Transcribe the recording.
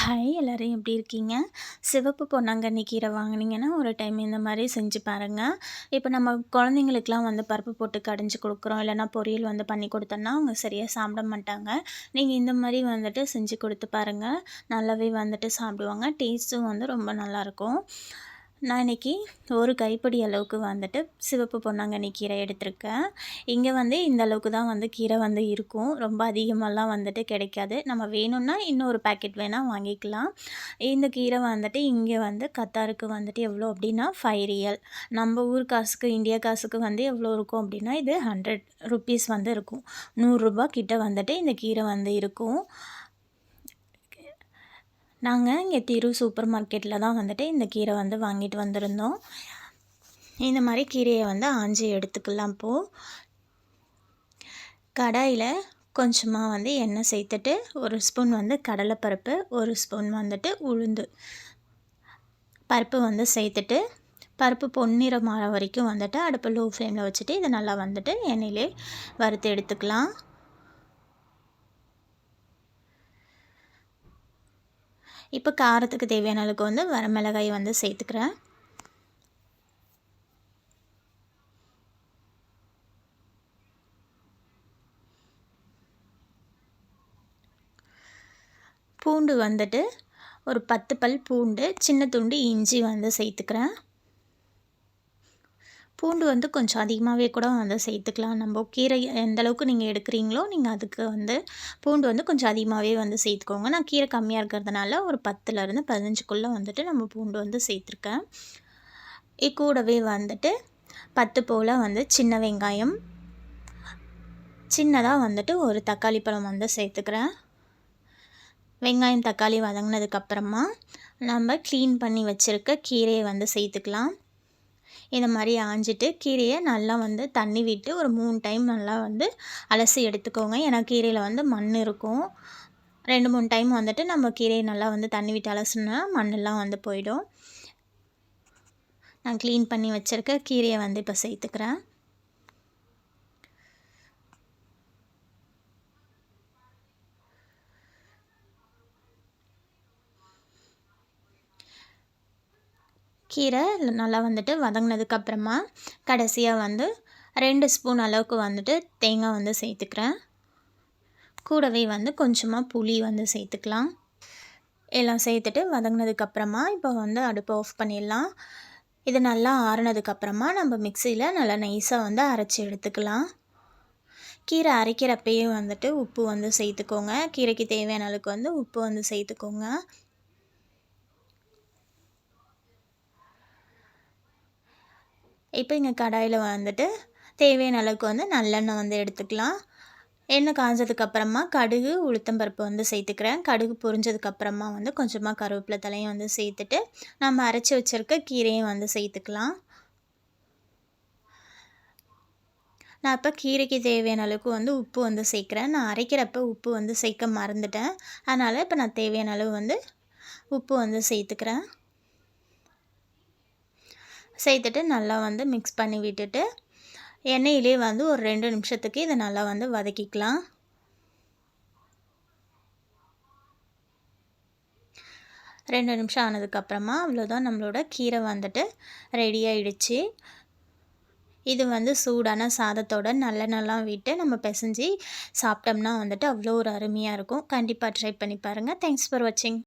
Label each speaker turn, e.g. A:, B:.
A: Hi எல்லோரும் எப்படி இருக்கீங்க? சிவப்பு பொன்னாங்கண்ணி கீரை வாங்கினீங்கன்னா ஒரு டைம் இந்த மாதிரி செஞ்சு பாருங்கள் இப்போ நம்ம குழந்தைங்களுக்குலாம் வந்து பருப்பு போட்டு கடைஞ்சி கொடுக்குறோம். இல்லைனா பொரியல் வந்து பண்ணி கொடுத்தோன்னா அவங்க சரியாக சாப்பிட மாட்டாங்க. நீங்கள் இந்த மாதிரி வந்துட்டு செஞ்சு கொடுத்து பாருங்கள் நல்லாவே வந்துட்டு சாப்பிடுவாங்க. டேஸ்ட்டும் வந்து ரொம்ப நல்லாயிருக்கும் நான் இன்றைக்கி ஒரு கைப்பிடி அளவுக்கு வந்துட்டு சிவப்பு பொன்னாங்கண்ணி கீரை எடுத்திருக்கேன். இங்கே வந்து இந்த அளவுக்கு தான் வந்து கீரை வந்து இருக்கும். ரொம்ப அதிகமாகலாம் வந்துட்டு கிடைக்காது. நம்ம வேணும்னா இன்னொரு பேக்கெட் வேணால் வாங்கிக்கலாம். இந்த கீரை வந்துட்டு இங்கே வந்து கத்தாருக்கு வந்துட்டு எவ்வளோ அப்படின்னா ஃபைவ் ரியல் நம்ம ஊர் காசுக்கு இந்தியா காசுக்கு வந்து எவ்வளோ இருக்கும் அப்படின்னா இது ஹண்ட்ரட் ருப்பீஸ் வந்து இருக்கும். நூறுரூபா கிட்ட வந்துட்டு இந்த கீரை வந்து இருக்கும். நாங்கள் இங்கே திரு சூப்பர் மார்க்கெட்டில் தான் வந்துட்டு இந்த கீரை வந்து வாங்கிட்டு வந்திருந்தோம். இந்த மாதிரி கீரையை வந்து ஆஞ்சி எடுத்துக்கலாம் இப்போது கடாயில் கொஞ்சமாக வந்து எண்ணெய் சேர்த்துட்டு ஒரு ஸ்பூன் வந்து கடலைப்பருப்பு ஒரு ஸ்பூன் வந்துட்டு உளுந்து. பருப்பு வந்து சேர்த்துட்டு பருப்பு பொன்னிறம் வரைக்கும் வந்துட்டு அடுப்பு லோ ஃப்ளேமில் வச்சுட்டு இதை நல்லா வந்துட்டு எண்ணெயிலே வறுத்து எடுத்துக்கலாம். இப்போ காரத்துக்கு தேவையான அளவுக்கு வந்து வரமிளகாய் வந்து சேர்த்துக்கிறேன். பூண்டு வந்துட்டு ஒரு பத்து பல் பூண்டு சின்ன துண்டு இஞ்சி வந்து சேர்த்துக்கிறேன். பூண்டு வந்து கொஞ்சம் அதிகமாகவே கூட வந்து சேர்த்துக்கலாம். நம்ம கீரை எந்த அளவுக்கு நீங்கள் எடுக்கிறீங்களோ நீங்கள் அதுக்கு வந்து பூண்டு வந்து கொஞ்சம் அதிகமாகவே வந்து சேர்த்துக்கோங்க. நான் கீரை கம்மியாக இருக்கிறதுனால ஒரு பத்துலேருந்து பதினஞ்சுக்குள்ளே வந்துட்டு நம்ம பூண்டு வந்து சேர்த்துருக்கேன். கூடவே வந்துட்டு பத்து போல் வந்து சின்ன வெங்காயம் சின்னதாக வந்துட்டு ஒரு தக்காளி பழம் வந்து சேர்த்துக்கிறேன். வெங்காயம் தக்காளி வதங்கினதுக்கப்புறமா நம்ம க்ளீன் பண்ணி வச்சுருக்க கீரையை வந்து சேர்த்துக்கலாம். இந்த மாதிரி ஆஞ்சிட்டு கீரையை நல்லா வந்து தண்ணி விட்டு ஒரு மூணு டைம் நல்லா வந்து அலசி எடுத்துக்கோங்க. ஏன்னா கீரையில் வந்து மண் இருக்கும். ரெண்டு மூணு டைம் வந்துட்டு நம்ம கீரையை நல்லா வந்து தண்ணி விட்டு அலசுனா மண்ணெல்லாம் வந்து போயிடும். நான் க்ளீன் பண்ணி வச்சுருக்க கீரையை வந்து இப்போ சேர்த்துக்கிறேன். கீரை நல்லா வந்துட்டு வதங்கினதுக்கப்புறமா கடைசியாக வந்து ரெண்டு ஸ்பூன் அளவுக்கு வந்துட்டு தேங்காய் வந்து சேர்த்துக்கிறேன். கூடவே வந்து கொஞ்சமாக புளி வந்து சேர்த்துக்கலாம். எல்லாம் சேர்த்துட்டு வதங்கினதுக்கப்புறமா இப்போ வந்து அடுப்பை ஆஃப் பண்ணிடலாம். இது நல்லா ஆறுனதுக்கப்புறமா நம்ம மிக்சியில் நல்லா நைஸாக வந்து அரைச்சி எடுத்துக்கலாம். கீரை அரைக்கிறப்பயே வந்துட்டு உப்பு வந்து சேர்த்துக்கோங்க. கீரைக்கு தேவையான அளவுக்கு வந்து உப்பு வந்து சேர்த்துக்கோங்க. இப்போ இங்கே கடாயில் வந்துட்டு தேவையான அளவுக்கு வந்து நல்லெண்ணெய் வந்து எடுத்துக்கலாம். எண்ணெய் காஞ்சதுக்கப்புறமா கடுகு உளுத்தம்பருப்பு வந்து சேர்த்துக்கிறேன். கடுகு பொரிஞ்சதுக்கப்புறமா வந்து கொஞ்சமாக கருவேப்பிலை தலையும் வந்து சேர்த்துட்டு நம்ம அரைச்சி வச்சுருக்க கீரையும் வந்து சேர்த்துக்கலாம். நான் இப்போ கீரைக்கு தேவையான அளவுக்கு வந்து உப்பு வந்து சேர்க்குறேன். நான் அரைக்கிறப்ப உப்பு வந்து சேர்க்க மறந்துட்டேன். அதனால் இப்போ நான் தேவையான அளவு வந்து உப்பு வந்து சேர்த்துக்கிறேன். சேர்த்துட்டு நல்லா வந்து மிக்ஸ் பண்ணி விட்டுட்டு எண்ணெயிலே வந்து ஒரு ரெண்டு நிமிஷத்துக்கு இதை நல்லா வந்து வதக்கிக்கலாம். ரெண்டு நிமிஷம் ஆனதுக்கப்புறமா அவ்வளோதான் நம்மளோட கீரை வந்துட்டு ரெடி ஆகிடுச்சு இது வந்து சூடான சாதத்தோட நல்லெண்ணெல்லாம் விட்டு நம்ம பிசைஞ்சு சாப்பிட்டோம்னா வந்துட்டு அவ்வளோ ஒரு அருமையாக இருக்கும். கண்டிப்பாக ட்ரை பண்ணி பாருங்கள் தேங்க்ஸ் ஃபார் வாட்சிங்